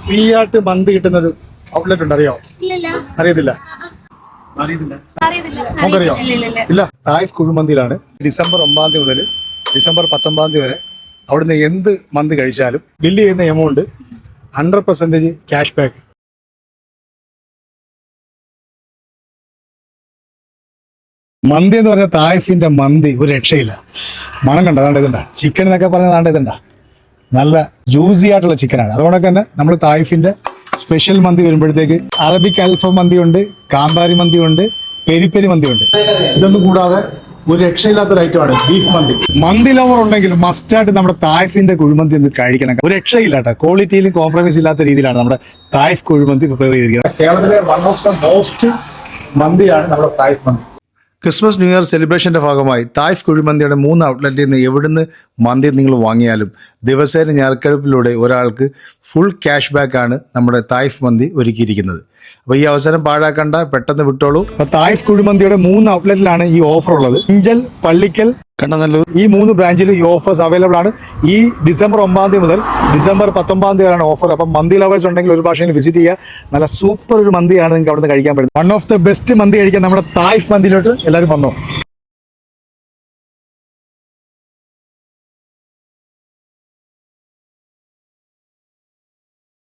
Free ആയിട്ട് മന്തി കിട്ടുന്ന ഒരു ഔട്ട്ലെറ്റ് ഉണ്ട് അറിയോ? അറിയത്തില്ല? നമുക്കറിയോ? ഇല്ല തായ്ഫ് കുഴിമന്തിയിലാണ് ഡിസംബർ ഒമ്പതാം തീയതി മുതൽ ഡിസംബർ പത്തൊമ്പതാം തീയതി വരെ അവിടുന്ന് എന്ത് മന്തി കഴിച്ചാലും ബില്ല് ചെയ്യുന്ന amount hundred percentage cash back മന്തി എന്ന് പറഞ്ഞാൽ തായ്ഫിന്റെ മന്തി ഒരു രക്ഷയില്ല. മണം കണ്ടോ? അതാണ്ട് ഇതുണ്ട. ചിക്കൻ എന്നൊക്കെ പറഞ്ഞാൽ ഇതുണ്ട. നല്ല ജ്യൂസി ആയിട്ടുള്ള ചിക്കനാണ് അതുകൊണ്ടൊക്കെ തന്നെ നമ്മൾ തായിഫിന്റെ സ്പെഷ്യൽ മന്തി വരുമ്പോഴത്തേക്ക് അറബിക് അൽഫം മന്തി ഉണ്ട് കാന്താരി മന്തി ഉണ്ട് പെരിപ്പെരി മന്തി ഉണ്ട്. ഇതൊന്നും കൂടാതെ ഒരു രക്ഷയില്ലാത്തൊരു ഐറ്റമാണ് ബീഫ് മന്തി. മന്തി ലവർ ഉണ്ടെങ്കിൽ മസ്റ്റായിട്ട് നമ്മുടെ തായ്ഫിന്റെ കുഴിമന്തി ഒന്ന് കഴിക്കണം. ഒരു രക്ഷയില്ല കേട്ടോ. ക്വാളിറ്റിയിലും കോംപ്രമൈസ് ഇല്ലാത്ത രീതിയിലാണ് നമ്മുടെ തായ്ഫ് കുഴിമന്തി പ്രിപ്പയർ ചെയ്തിരിക്കുന്നത്. കേരളത്തിലെ വൺ ഓഫ് ദ മോസ്റ്റ് മന്തിയാണ് നമ്മുടെ തായ്ഫ് മന്തി. ക്രിസ്മസ് ന്യൂ ഇയർ സെലിബ്രേഷന്റെ ഭാഗമായി തായ്ഫ് കുഴിമന്തിയുടെ മൂന്ന് ഔട്ട്ലെറ്റിൽ നിന്ന് എവിടുന്ന് മന്തി നിങ്ങൾ വാങ്ങിയാലും ദിവസേന ഞാർക്കെടുപ്പിലൂടെ ഒരാൾക്ക് ഫുൾ ക്യാഷ് ബാക്ക് ആണ് നമ്മുടെ തായ്ഫ് മന്തി ഒരുക്കിയിരിക്കുന്നത്. അപ്പോൾ ഈ അവസരം പാഴാക്കണ്ട പെട്ടെന്ന് വിട്ടോളൂ. അപ്പോൾ തായ്ഫ് കുഴിമന്തിയുടെ മൂന്ന് ഔട്ട്ലെറ്റിലാണ് ഈ ഓഫർ ഉള്ളത് ഇഞ്ചൽ പള്ളിക്കൽ കണ്ണനല്ലൂർ ഈ മൂന്ന് ബ്രാഞ്ചിലും ഈ ഓഫേഴ്സ് അവൈലബിൾ ആണ്. ഈ ഡിസംബർ ഒമ്പതാം തീയതി മുതൽ ഡിസംബർ പത്തൊമ്പതാം തീയതി ആണ് ഓഫർ അപ്പം മന്തി ലവേഴ്സ് ഉണ്ടെങ്കിൽ ഒരു ഭാഷയിൽ വിസിറ്റ് ചെയ്യുക. നല്ല സൂപ്പർ ഒരു മന്തിയാണ് നിങ്ങൾക്ക് അവിടെ നിന്ന് കഴിക്കാൻ പറ്റുന്നത്. വൺ ഓഫ് ദ ബെസ്റ്റ് മന്തി കഴിക്കാൻ നമ്മുടെ തായ്ഫ് മന്തിയിലോട്ട് എല്ലാവരും വന്നോ?